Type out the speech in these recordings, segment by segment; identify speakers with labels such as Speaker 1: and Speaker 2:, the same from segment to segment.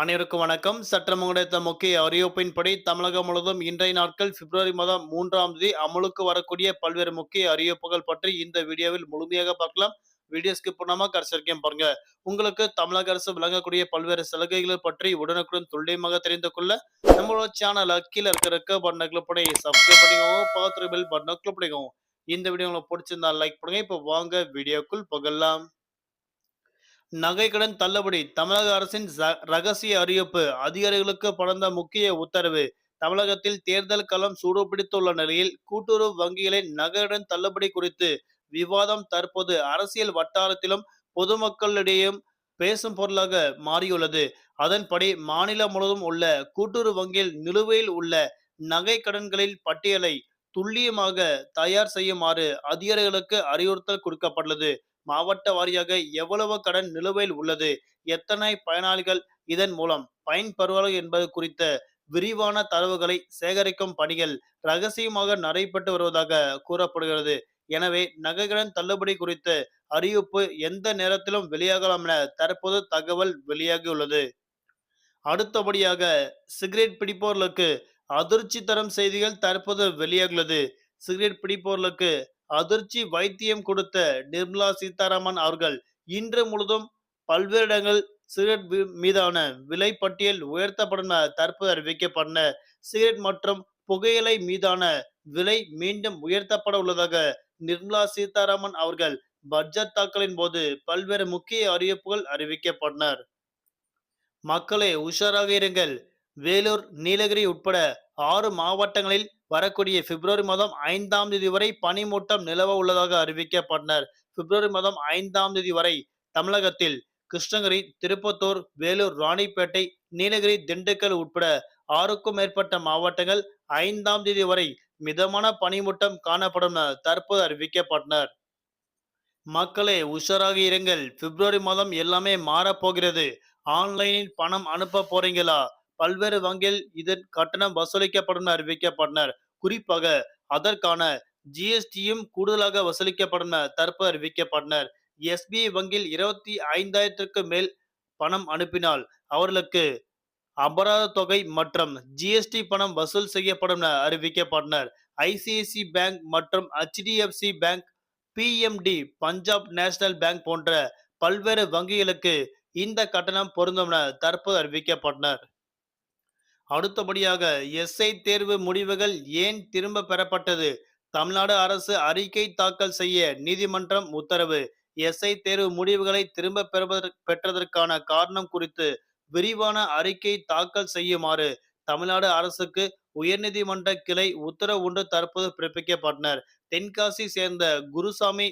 Speaker 1: அனைவருக்கும் வணக்கம். சற்றம் கிடைத்த முக்கிய அறிவிப்பின்படி தமிழகம் முழுவதும் இன்றைய நாட்கள் பிப்ரவரி மாதம் மூன்றாம் தேதி அமலுக்கு வரக்கூடிய பல்வேறு முக்கிய அறிவிப்புகள் பற்றி இந்த வீடியோவில் முழுமையாக பார்க்கலாம். வீடியோ ஸ்கிப் பண்ணாம கடைசி பாருங்க. உங்களுக்கு தமிழக அரசு விளங்கக்கூடிய பல்வேறு சலுகைகளை பற்றி உடனுக்குடன் துல்லியமாக தெரிந்து கொள்ள நம்மளோட சேனல் கீழே இருக்கிற ரெக்க பட்டனை கிளிக் பண்ணி சப்ஸ்கிரைப் பண்ணிக்கோங்க. பக்கத்துல பெல் பட்டனை கிளிக் பண்ணிக்கோங்க. இந்த வீடியோ உங்களுக்கு பிடிச்சிருந்தா லைக் பண்ணுங்க. இப்போ வாங்க வீடியோக்குள் புகழலாம் நகைக்கடன் தள்ளுபடி தமிழக அரசின் ரகசிய அறிவிப்பு அதிகாரிகளுக்கு பறந்த முக்கிய உத்தரவு. தமிழகத்தில் தேர்தல் களம் சூடுபிடித்துள்ள நிலையில் கூட்டுறவு வங்கிகளின் நகைக்கடன் தள்ளுபடி குறித்து விவாதம் தற்போது அரசியல் வட்டாரத்திலும் பொதுமக்களிடையும் பேசும் பொருளாக மாறியுள்ளது. அதன்படி மாநிலம் முழுவதும் உள்ள கூட்டுறவு வங்கியில் நிலுவையில் உள்ள நகை கடன்களின் பட்டியலை துல்லியமாக தயார் செய்யுமாறு அதிகாரிகளுக்கு அறிவுறுத்தல் கொடுக்கப்பட்டுள்ளது. மாவட்ட வாரியாக எவ்வளவு கடன் நிலுவையில் உள்ளது? எத்தனை பயனாளிகள் இதன் மூலம் பயன்பெறுவார்கள் என்பது குறித்த விரிவான தரவுகளை சேகரிக்கும் பணிகள் ரகசியமாக நடைபெற்று வருவதாக கூறப்படுகிறது. எனவே நகைக்கடன் தள்ளுபடி குறித்த அறிவிப்பு எந்த நேரத்திலும் வெளியாகலாம் என தற்போது தகவல் வெளியாகியுள்ளது. அடுத்தபடியாக சிகரெட் பிடிப்பவர்களுக்கு அதிர்ச்சி தரும் செய்திகள் தற்போது வெளியாகியுள்ளது. சிகரெட் பிடிப்பவர்களுக்கு அதிர்ச்சி வைத்தியம் கொடுத்த நிர்மலா சீதாராமன் அவர்கள் இன்று முழுதும் பல்வேறு இடங்கள் சிகரெட் வி- மீதான விலை பட்டியல் உயர்த்தப்படும் தற்போது அறிவிக்கப்பட்டன சிகரெட் மற்றும் புகையிலை மீதான விலை மீண்டும் உயர்த்தப்பட உள்ளதாக நிர்மலா சீதாராமன் அவர்கள் பட்ஜெட் தாக்கலின் போது பல்வேறு முக்கிய அறிவிப்புகள் அறிவிக்கப்பட்டனர். மக்களே உஷாராக இருங்கள். வேலூர் நீலகிரி உட்பட ஆறு மாவட்டங்களில் வரக்கூடிய பிப்ரவரி மாதம் ஐந்தாம் தேதி வரை பனிமூட்டம் நிலவ உள்ளதாக அறிவிக்கப்பட்டனர். பிப்ரவரி மாதம் ஐந்தாம் தேதி வரை தமிழகத்தில் கிருஷ்ணகிரி திருப்பத்தூர் வேலூர் ராணிப்பேட்டை நீலகிரி திண்டுக்கல் உட்பட ஆறுக்கும் மேற்பட்ட மாவட்டங்கள் ஐந்தாம் தேதி வரை மிதமான பனிமூட்டம் காணப்படும் என தற்போது அறிவிக்கப்பட்டனர். மக்களே உஷாராக இருங்கள். பிப்ரவரி மாதம் எல்லாமே மாறப்போகிறது. ஆன்லைனில் பணம் அனுப்ப போறீங்களா? பல்வேறு வங்கியில் இதன் கட்டணம் வசூலிக்கப்படும் அறிவிக்கப்பட்டனர். குறிப்பாக அதற்கான ஜிஎஸ்டியும் கூடுதலாக வசூலிக்கப்படும் என தற்போது அறிவிக்கப்பட்டனர். எஸ்பிஐ வங்கியில் இருபத்தி ஐந்தாயிரத்திற்கு மேல் பணம் அனுப்பினால் அவர்களுக்கு அபராத தொகை மற்றும் ஜிஎஸ்டி பணம் வசூல் செய்யப்படும் என அறிவிக்கப்பட்டனர். ஐசிஐசி பேங்க் மற்றும் HDFC bank PMT Punjab national bank போன்ற பல்வேறு வங்கிகளுக்கு இந்த கட்டணம் பொருந்தும் என தற்போது அறிவிக்கப்பட்டனர். அடுத்தபடியாக எஸ்ஐ தேர்வு முடிவுகள் ஏன் திரும்ப பெறப்பட்டது? தமிழ்நாடு அரசு அறிக்கை தாக்கல் செய்ய நீதிமன்றம் உத்தரவு. எஸ்ஐ தேர்வு முடிவுகளை திரும்ப பெறுவதற்கு பெற்றதற்கான காரணம் குறித்து விரிவான அறிக்கை தாக்கல் செய்யுமாறு தமிழ்நாடு அரசுக்கு உயர்நீதிமன்ற கிளை உத்தரவு ஒன்று தற்போது பிறப்பிக்கப்பட்டனர். தென்காசி சேர்ந்த குருசாமி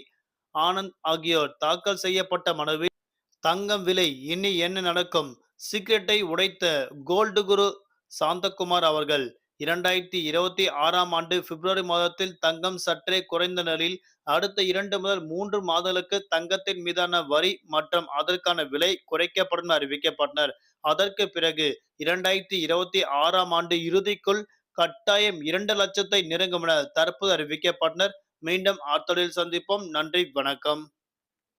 Speaker 1: ஆனந்த் ஆகியோர் தாக்கல் செய்யப்பட்ட மனுவில் தங்கம் விலை இனி என்ன நடக்கும்? சீக்கிரட்டை உடைத்த கோல்டு குரு சாந்தகுமார் அவர்கள் இரண்டாயிரத்தி இருபத்தி ஆறாம் ஆண்டு பிப்ரவரி மாதத்தில் தங்கம் சற்றே குறைந்த நிலையில் அடுத்த இரண்டு முதல் மூன்று மாதங்களுக்கு தங்கத்தின் மீதான வரி மற்றும் அதற்கான விலை குறைக்கப்படும் அறிவிக்கப்பட்டனர். அதற்கு பிறகு இரண்டாயிரத்தி இருபத்தி ஆறாம் ஆண்டு இறுதிக்குள் கட்டாயம் இரண்டு லட்சத்தை நெருங்கும் என தற்போது அறிவிக்கப்பட்டனர். மீண்டும் ஆத்தொழில் சந்திப்போம். நன்றி. வணக்கம்.